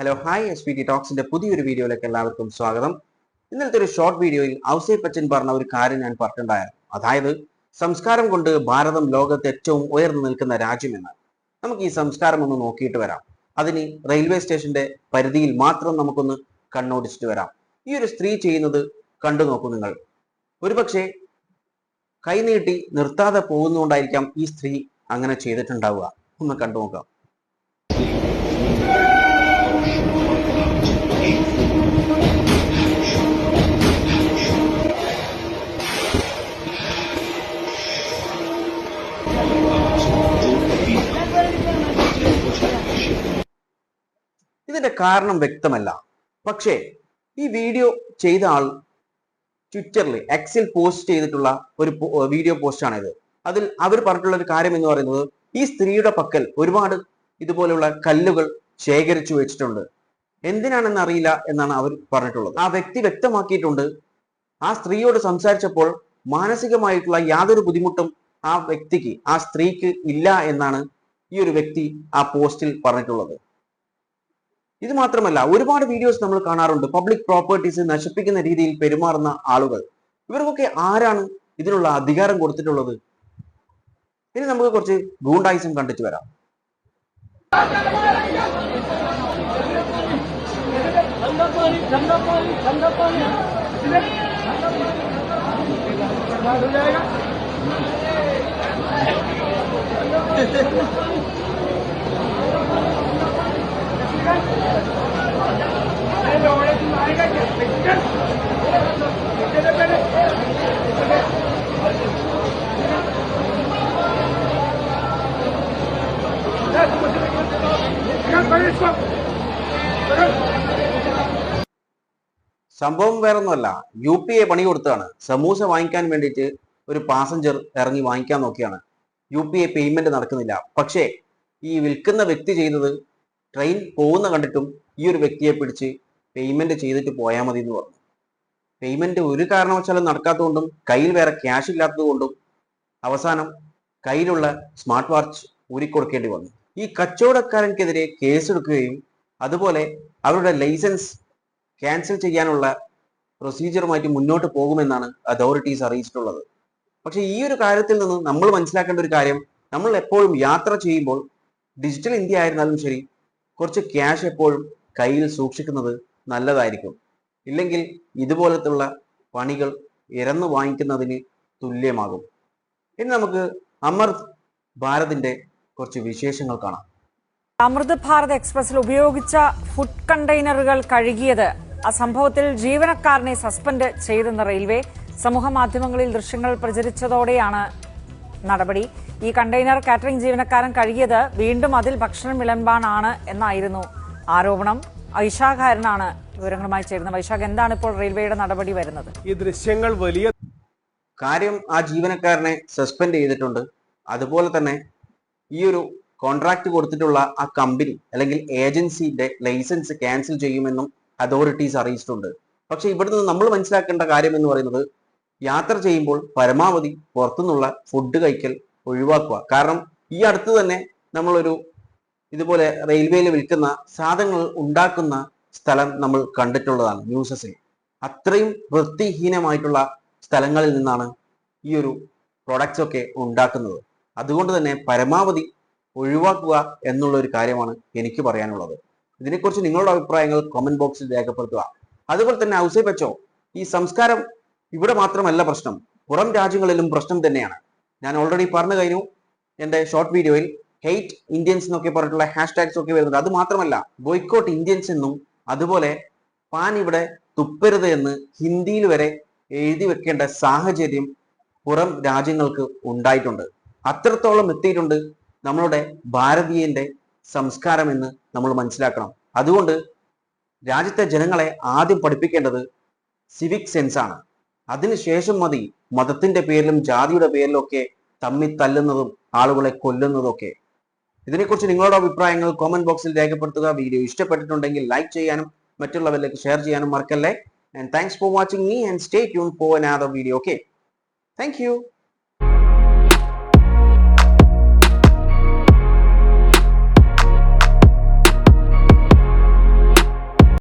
Hello hi S P T ടോക്സിന്റെ പുതിയൊരു വീഡിയോയിലേക്ക് എല്ലാവർക്കും സ്വാഗതം. ഇന്നലത്തെ ഒരു ഷോർട്ട് വീഡിയോയിൽ ഔസൈ പച്ചൻ പറഞ്ഞ ഒരു കാര്യം ഞാൻ പറഞ്ഞിട്ടുണ്ടായിരുന്നു. അതായത് സംസ്കാരം കൊണ്ട് ഭാരതം ലോകത്ത് ഏറ്റവും ഉയർന്നു നിൽക്കുന്ന രാജ്യമെന്ന് നമുക്ക് ഈ സംസ്കാരം ഒന്ന് നോക്കിയിട്ട് വരാം. അതിന് റെയിൽവേ സ്റ്റേഷന്റെ പരിധിയിൽ മാത്രം നമുക്കൊന്ന് കണ്ണോടിച്ചിട്ട് വരാം. ഈ ഒരു സ്ത്രീ ചെയ്യുന്നത് കണ്ടു നോക്കൂ നിങ്ങൾ. ഒരുപക്ഷെ കൈനീട്ടി നിർത്താതെ പോകുന്നതുകൊണ്ടായിരിക്കാം ഈ സ്ത്രീ അങ്ങനെ ചെയ്തിട്ടുണ്ടാവുക. ഒന്ന് കണ്ടു നോക്കാം. ഇതിന്റെ കാരണം വ്യക്തമല്ല. പക്ഷേ ഈ വീഡിയോ ചെയ്ത ആൾ ട്വിറ്ററിൽ എക്സിൽ പോസ്റ്റ് ചെയ്തിട്ടുള്ള ഒരു വീഡിയോ പോസ്റ്റാണിത്. അതിൽ അവർ പറഞ്ഞിട്ടുള്ള ഒരു കാര്യം എന്ന് പറയുന്നത് ഈ സ്ത്രീയുടെ പക്കൽ ഒരുപാട് ഇതുപോലെയുള്ള കല്ലുകൾ ശേഖരിച്ചു വെച്ചിട്ടുണ്ട്. എന്തിനാണെന്ന് അറിയില്ല എന്നാണ് അവർ പറഞ്ഞിട്ടുള്ളത്. ആ വ്യക്തി വ്യക്തമാക്കിയിട്ടുണ്ട് ആ സ്ത്രീയോട് സംസാരിച്ചപ്പോൾ മാനസികമായിട്ടുള്ള യാതൊരു ബുദ്ധിമുട്ടും ആ വ്യക്തിക്ക് ആ സ്ത്രീക്ക് ഇല്ല എന്നാണ് ഈ ഒരു വ്യക്തി ആ പോസ്റ്റിൽ പറഞ്ഞിട്ടുള്ളത്. ഇത് മാത്രമല്ല ഒരുപാട് വീഡിയോസ് നമ്മൾ കാണാറുണ്ട്. പബ്ലിക് പ്രോപ്പർട്ടീസ് നശിപ്പിക്കുന്ന രീതിയിൽ പെരുമാറുന്ന ആളുകൾ. ഇവർക്കൊക്കെ ആരാണ് ഇതിനുള്ള അധികാരം കൊടുത്തിട്ടുള്ളത്? ഇനി നമുക്ക് കുറച്ച് ഗൂണ്ടായിസം കണ്ടിട്ട് വരാം. ठंडा സംഭവം വേറൊന്നുമല്ല. യു പി എ പണി കൊടുത്താണ് സമൂസ വാങ്ങിക്കാൻ വേണ്ടിയിട്ട് ഒരു പാസഞ്ചർ ഇറങ്ങി വാങ്ങിക്കാൻ നോക്കിയാണ്. യു പി എ പേയ്മെന്റ് നടക്കുന്നില്ല. പക്ഷേ ഈ വിൽക്കുന്ന വ്യക്തി ചെയ്തത് ട്രെയിൻ പോകുന്ന കണ്ടിട്ടും ഈ ഒരു വ്യക്തിയെ പിടിച്ച് പേയ്മെന്റ് ചെയ്തിട്ട് പോയാൽ മതി എന്ന് പറഞ്ഞു. പേയ്മെന്റ് ഒരു കാരണവശാലും നടക്കാത്തതുകൊണ്ടും കയ്യിൽ വേറെ ക്യാഷ് ഇല്ലാത്തതുകൊണ്ടും അവസാനം കയ്യിലുള്ള സ്മാർട്ട് വാച്ച് ഊരിക്കൊടുക്കേണ്ടി വന്നു. ഈ കച്ചവടക്കാരൻക്കെതിരെ കേസെടുക്കുകയും അതുപോലെ അവരുടെ ലൈസൻസ് ക്യാൻസൽ ചെയ്യാനുള്ള പ്രൊസീജിയറുമായിട്ട് മുന്നോട്ട് പോകുമെന്നാണ് അതോറിറ്റീസ് അറിയിച്ചിട്ടുള്ളത്. പക്ഷേ ഈ ഒരു കാര്യത്തിൽ നിന്ന് നമ്മൾ മനസ്സിലാക്കേണ്ട ഒരു കാര്യം നമ്മൾ എപ്പോഴും യാത്ര ചെയ്യുമ്പോൾ ഡിജിറ്റൽ ഇന്ത്യ ആയിരുന്നാലും ശരി കുറച്ച് ക്യാഷ് എപ്പോഴും കയ്യിൽ സൂക്ഷിക്കുന്നത് നല്ലതായിരിക്കും. ഇല്ലെങ്കിൽ ഇതുപോലത്തുള്ള പണികൾ ഇരന്നു വാങ്ങിക്കുന്നതിന് തുല്യമാകും. ഇനി നമുക്ക് അമൃത് ഭാരതിന്റെ കുറച്ച് വിശേഷങ്ങൾ കാണാം. അമൃത് ഭാരത് എക്സ്പ്രസിൽ ഉപയോഗിച്ച ഫുഡ് കണ്ടെയ്നറുകൾ കഴുകിയത് ആ സംഭവത്തിൽ ജീവനക്കാരനെ സസ്പെൻഡ് ചെയ്തെന്ന് റെയിൽവേ സമൂഹ മാധ്യമങ്ങളിൽ ദൃശ്യങ്ങൾ പ്രചരിച്ചതോടെയാണ് നടപടി. ഈ കണ്ടെയ്നർ കാറ്ററിംഗ് ജീവനക്കാരൻ കഴുകിയത് വീണ്ടും അതിൽ ഭക്ഷണം വിളമ്പാനാണ് എന്നായിരുന്നു ആരോപണം. വൈശാഖാരനാണ് വിവരങ്ങളുമായി ചേരുന്നത്. വൈശാഖ് എന്താണ് ഇപ്പോൾ റെയിൽവേയുടെ നടപടി വരുന്നത്? ഈ ദൃശ്യങ്ങൾ വലിയ കാര്യം ആ ജീവനക്കാരനെ സസ്പെൻഡ് ചെയ്തിട്ടുണ്ട്. അതുപോലെ തന്നെ ഈ ഒരു കോൺട്രാക്ട് കൊടുത്തിട്ടുള്ള ആ കമ്പനി അല്ലെങ്കിൽ ഏജൻസിയുടെ ലൈസൻസ് ക്യാൻസൽ ചെയ്യുമെന്നും അതോറിറ്റീസ് അറിയിച്ചിട്ടുണ്ട്. പക്ഷെ ഇവിടുന്ന് നമ്മൾ മനസ്സിലാക്കേണ്ട കാര്യം എന്ന് പറയുന്നത് യാത്ര ചെയ്യുമ്പോൾ പരമാവധി പുറത്തുനിന്നുള്ള ഫുഡ് കഴിക്കൽ ഒഴിവാക്കുക. കാരണം ഈ അടുത്ത് തന്നെ നമ്മളൊരു ഇതുപോലെ റെയിൽവേയിൽ വിൽക്കുന്ന സാധനങ്ങൾ ഉണ്ടാക്കുന്ന സ്ഥലം നമ്മൾ കണ്ടിട്ടുള്ളതാണ് ന്യൂസസിൽ അത്രയും വൃത്തിഹീനമായിട്ടുള്ള സ്ഥലങ്ങളിൽ നിന്നാണ് ഈ ഒരു പ്രൊഡക്ട്സ് ഒക്കെ ഉണ്ടാക്കുന്നത്. അതുകൊണ്ട് തന്നെ പരമാവധി ഒഴിവാക്കുക എന്നുള്ള ഒരു കാര്യമാണ് എനിക്ക് പറയാനുള്ളത്. ഇതിനെക്കുറിച്ച് നിങ്ങളുടെ അഭിപ്രായങ്ങൾ കമന്റ് ബോക്സിൽ രേഖപ്പെടുത്തുക. അതുപോലെ തന്നെ ഔസേപ്പച്ചോ പച്ചോ ഈ സംസ്കാരം ഇവിടെ മാത്രമല്ല പ്രശ്നം. പുറം രാജ്യങ്ങളിലും പ്രശ്നം തന്നെയാണ്. ഞാൻ ഓൾറെഡി പറഞ്ഞു കഴിഞ്ഞു എന്റെ ഷോർട്ട് വീഡിയോയിൽ ഹെയ്റ്റ് ഇന്ത്യൻസ് എന്നൊക്കെ പറഞ്ഞിട്ടുള്ള ഹാഷ് ടാഗ്സ് ഒക്കെ വരുന്നത് അത് മാത്രമല്ല ബോയ്ക്കോട്ട് ഇന്ത്യൻസ് എന്നും അതുപോലെ പാൻ ഇവിടെ തുപ്പരുത് എന്ന് ഹിന്ദിയിൽ വരെ എഴുതി വെക്കേണ്ട സാഹചര്യം പുറം രാജ്യങ്ങൾക്ക് ഉണ്ടായിട്ടുണ്ട്. അത്രത്തോളം എത്തിയിട്ടുണ്ട് നമ്മളുടെ ഭാരതീയന്റെ സംസ്കാരം എന്ന് നമ്മൾ മനസ്സിലാക്കണം. അതുകൊണ്ട് രാജ്യത്തെ ജനങ്ങളെ ആദ്യം പഠിപ്പിക്കേണ്ടത് സിവിക് സെൻസ് ആണ്. അതിനുശേഷം മതി മതത്തിന്റെ പേരിലും ജാതിയുടെ പേരിലും ഒക്കെ തമ്മിൽ തല്ലുന്നതും ആളുകളെ കൊല്ലുന്നതും ഒക്കെ. ഇതിനെക്കുറിച്ച് നിങ്ങളുടെ അഭിപ്രായങ്ങൾ കോമന്റ് ബോക്സിൽ രേഖപ്പെടുത്തുക. വീഡിയോ ഇഷ്ടപ്പെട്ടിട്ടുണ്ടെങ്കിൽ ലൈക്ക് ചെയ്യാനും മറ്റുള്ളവരിലേക്ക് ഷെയർ ചെയ്യാനും മറക്കല്ലേ. And thanks for watching me and stay tune for another video okay thank